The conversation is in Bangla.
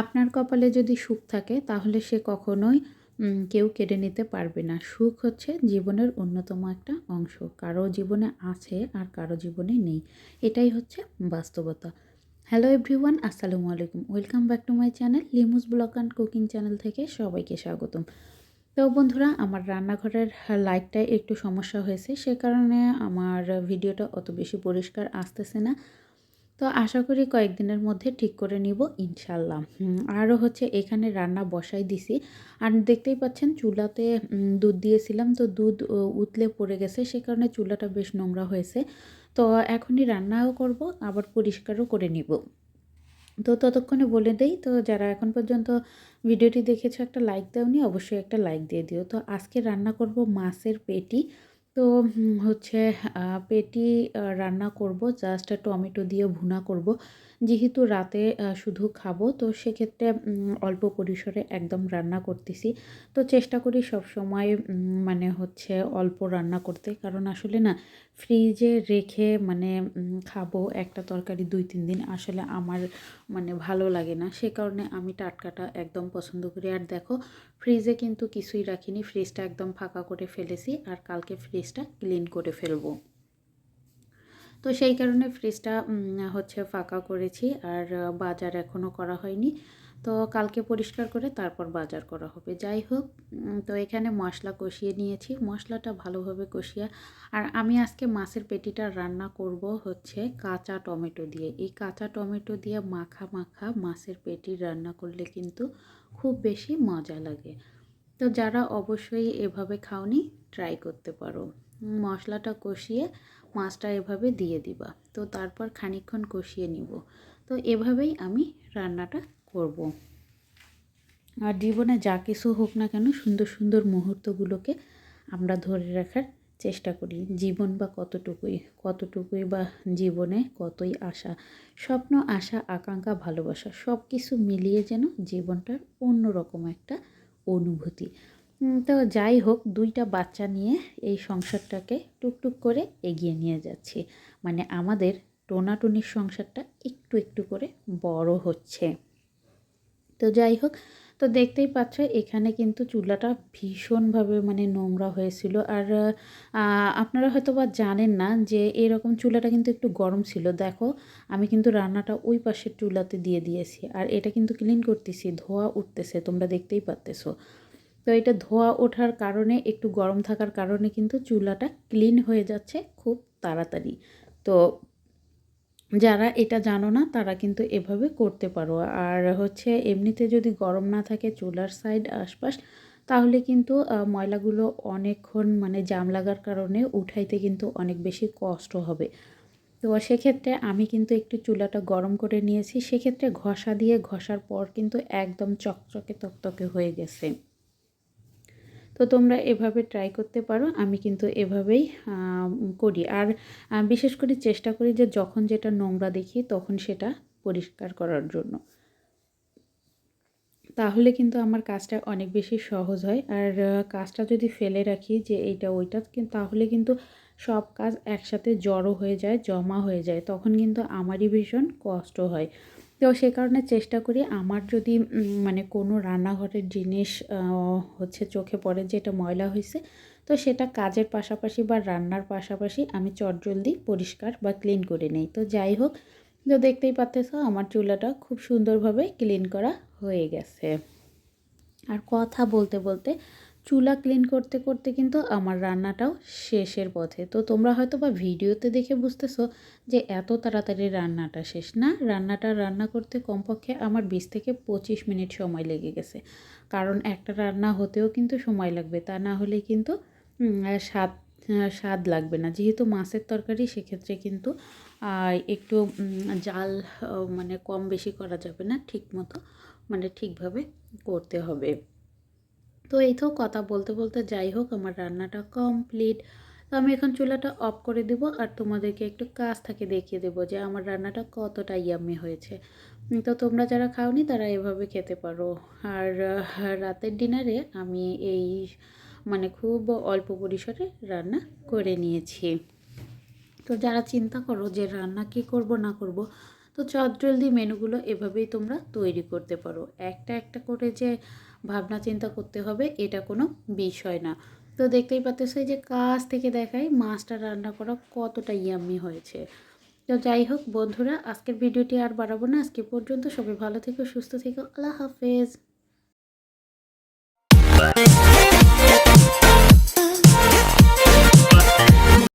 আপনার কপালে যদি সুখ থাকে, তাহলে সে কখনোই কেউ কেড়ে নিতে পারবে না। সুখ হচ্ছে জীবনের অন্যতম একটা অংশ। কারও জীবনে আছে আর কারও জীবনে নেই। এটাই হচ্ছে বাস্তবতা। হ্যালো এভরিওয়ান আসসালামু আলাইকুম। Welcome back to my channel Limu's blog and cooking channel থেকে সবাইকে স্বাগতম। তো বন্ধুরা, আমার রান্নাঘরের লাইটটা একটু সমস্যা হয়েছে। সে কারণে আমার ভিডিওটা অত বেশি পরিষ্কার আসতেছে না। তো আশা করি কয়েকদিনের মধ্যে ঠিক করে নিব ইনশাল্লাহ। আরও হচ্ছে এখানে রান্না বসাই দিছি। আর দেখতেই পাচ্ছেন চুলাতে দুধ দিয়েছিলাম, তো দুধ উতলে পড়ে গেছে, সে কারণে চুলাটা বেশ নোংরা হয়েছে। তো এখনই রান্নাও করব, আবার পরিষ্কারও করে নিব। তো ততক্ষণে বলে দেই, তো যারা এখন পর্যন্ত ভিডিওটি দেখেছ, একটা লাইক দাওনি, অবশ্যই একটা লাইক দিয়ে দিও। তো আজকে রান্না করব মাছের পেটি। তো হচ্ছে পেটি রান্না করব জাস্ট টমেটো দিয়ে ভুনা করব। যেহেতু রাতে শুধু খাব, তো সেক্ষেত্রে অল্প পরিসরে একদম রান্না করতেছি। তো চেষ্টা করি সব সময় মানে হচ্ছে অল্প রান্না করতে। কারণ আসলে না, ফ্রিজে রেখে মানে খাব একটা তরকারি দুই, তিন দিন আসলে আমার মানে ভালো লাগে না। সে কারণে আমি টাটকাটা একদম পছন্দ করি। আর দেখো, ফ্রিজে কিন্তু কিছুই রাখিনি। ফ্রিজটা একদম ফাঁকা করে ফেলেছি। আর কালকে ফ্রিজটা ক্লিন করে ফেলব। তো সেই কারণে ফ্রিজটা হচ্ছে ফাঁকা করেছি আর বাজার এখনও করা হয়নি। তো কালকে পরিষ্কার করে তারপর বাজার করা হবে। যাই হোক তো এখানে মশলা কষিয়ে নিয়েছি। মশলাটা ভালোভাবে কষিয়ে, আর আমি আজকে মাছের পেটিটা রান্না করব হচ্ছে কাঁচা টমেটো দিয়ে। এই কাঁচা টমেটো দিয়ে মাখা মাখা মাছের পেটি রান্না করলে কিন্তু খুব বেশি মজা লাগে। তো যারা অবশ্যই এভাবে খাওনি ট্রাই করতে পারো। মশলাটা কষিয়ে মাছটা এভাবে দিয়ে দিবা। তো তারপর খানিকক্ষণ কষিয়ে নিব। তো এভাবেই আমি রান্নাটা করব। আর জীবনে যা কিছু হোক না কেন সুন্দর সুন্দর মুহূর্তগুলোকে আমরা ধরে রাখার চেষ্টা করি। জীবন বা কতটুকুই কতটুকুই বা জীবনে কতই আশা, স্বপ্ন, আশা, আকাঙ্ক্ষা, ভালোবাসা সব কিছু মিলিয়ে যেন জীবনটার অন্যরকম একটা অনুভূতি। তো যাই হোক, দুইটা বাচ্চা নিয়ে এই সংসারটাকে টুকটুক করে এগিয়ে নিয়ে যাচ্ছি। মানে আমাদের টোনাটুনির সংসারটা একটু একটু করে বড় হচ্ছে। তো যাই হোক, তো দেখতেই পাচ্ছ, এখানে কিন্তু চুলাটা ভীষণভাবে মানে নোংরা হয়েছিল। আর আপনারা হয়তো বা জানেন না যে এরকম চুলাটা কিন্তু একটু গরম ছিল। দেখো, আমি কিন্তু রান্নাটা ওই পাশের চুলাতে দিয়ে দিয়েছি। আর এটা কিন্তু ক্লিন করতেছি, ধোয়া উঠতেছে, তোমরা দেখতেই পাচ্তেছো তো এটা ধোয়া ওঠার কারণে, একটু গরম থাকার কারণে কিন্তু চুলাটা ক্লিন হয়ে যাচ্ছে খুব তাড়াতাড়ি। তো যারা এটা জানো না, তারা কিন্তু এভাবে করতে পারো। আর হচ্ছে এমনিতে যদি গরম না থাকে চুলার সাইড আশপাশ, তাহলে কিন্তু ময়লাগুলো অনেকক্ষণ মানে জাম লাগার কারণে উঠাইতে কিন্তু অনেক বেশি কষ্ট হবে। তো সেক্ষেত্রে আমি কিন্তু একটু চুলাটা গরম করে নিয়েছি। সেক্ষেত্রে ঘষা দিয়ে ঘষার পর কিন্তু একদম চকচকে তকতকে হয়ে গেছে। তো তোমরা এভাবে ট্রাই করতে পারো, আমি কিন্তু এভাবেই করি। আর বিশেষ করে চেষ্টা করি যে যখন যেটা নোংরা দেখি তখন সেটা পরিষ্কার করার জন্য। তাহলে কিন্তু আমার কাজটা অনেক বেশি সহজ হয়। আর কাজটা যদি ফেলে রাখি যে এইটা ওইটা তাহলে কিন্তু সব কাজ একসাথে জড়ো হয়ে যায়, জমা হয়ে যায়। তখন কিন্তু আমারই ভীষণ কষ্ট হয়। তো সে কারণে চেষ্টা করি আমার যদি মানে কোনো রান্নাঘরের জিনিস হচ্ছে চোখে পড়ে যে এটা ময়লা হয়েছে তো সেটা কাজের পাশাপাশি বা রান্নার পাশাপাশি আমি চটজলদি পরিষ্কার বা ক্লিন করে নেই। তো যাই হোক, তো দেখতেই পাচ্তেছো আমার চুলাটা খুব সুন্দরভাবে ক্লিন করা হয়ে গেছে। আর কথা বলতে বলতে চুলা ক্লিন করতে করতে কিন্তু আমার রান্নাটাও শেষের পথে। তো তোমরা হয়তো বা ভিডিওতে দেখে বুঝতেছো যে এত তাড়াতাড়ি রান্নাটা শেষ। না, রান্নাটা রান্না করতে কমপক্ষে আমার বিশ থেকে পঁচিশ মিনিট সময় লেগে গেছে। কারণ একটা রান্না হতেও কিন্তু সময় লাগবে, তা না হলে কিন্তু স্বাদ স্বাদ লাগবে না। যেহেতু মাছের তরকারি, সেক্ষেত্রে কিন্তু একটু জাল মানে কম বেশি করা যাবে না। ঠিক মতো মানে ঠিকভাবে করতে হবে। তো এই তো কথা বলতে বলতে যাই হোক, আমার রান্নাটা কমপ্লিট তো আমি এখন চুলাটা অফ করে দেব আর তোমাদেরকে একটু কাজ থাকে দেখিয়ে দেবো যে আমার রান্নাটা কতটা ইয়াম্মি হয়েছে। তো তোমরা যারা খাওনি তারা এভাবে খেতে পারো। আর রাতের ডিনারে আমি এই মানে খুব অল্প পরিসরে রান্না করে নিয়েছি। তো যারা চিন্তা করো যে রান্না কি করব না করব, তো চটজলদি মেনুগুলো এভাবেই তোমরা তৈরি করতে পারো। একটা একটা করে যে ভাবনা চিন্তা করতে হবে, এটা কোনো বিষয় না। তো দেখতেই পাচ্ছ যে কাছ থেকে দেখাই মাছটা রান্না করা কতটা ইয়াম্মি হয়েছে। তো যাই হোক বন্ধুরা, আজকের ভিডিওটি আর বাড়াবো না, আজকে পর্যন্ত সবাই ভালো থেকো, সুস্থ থেকো, আল্লাহ হাফেজ।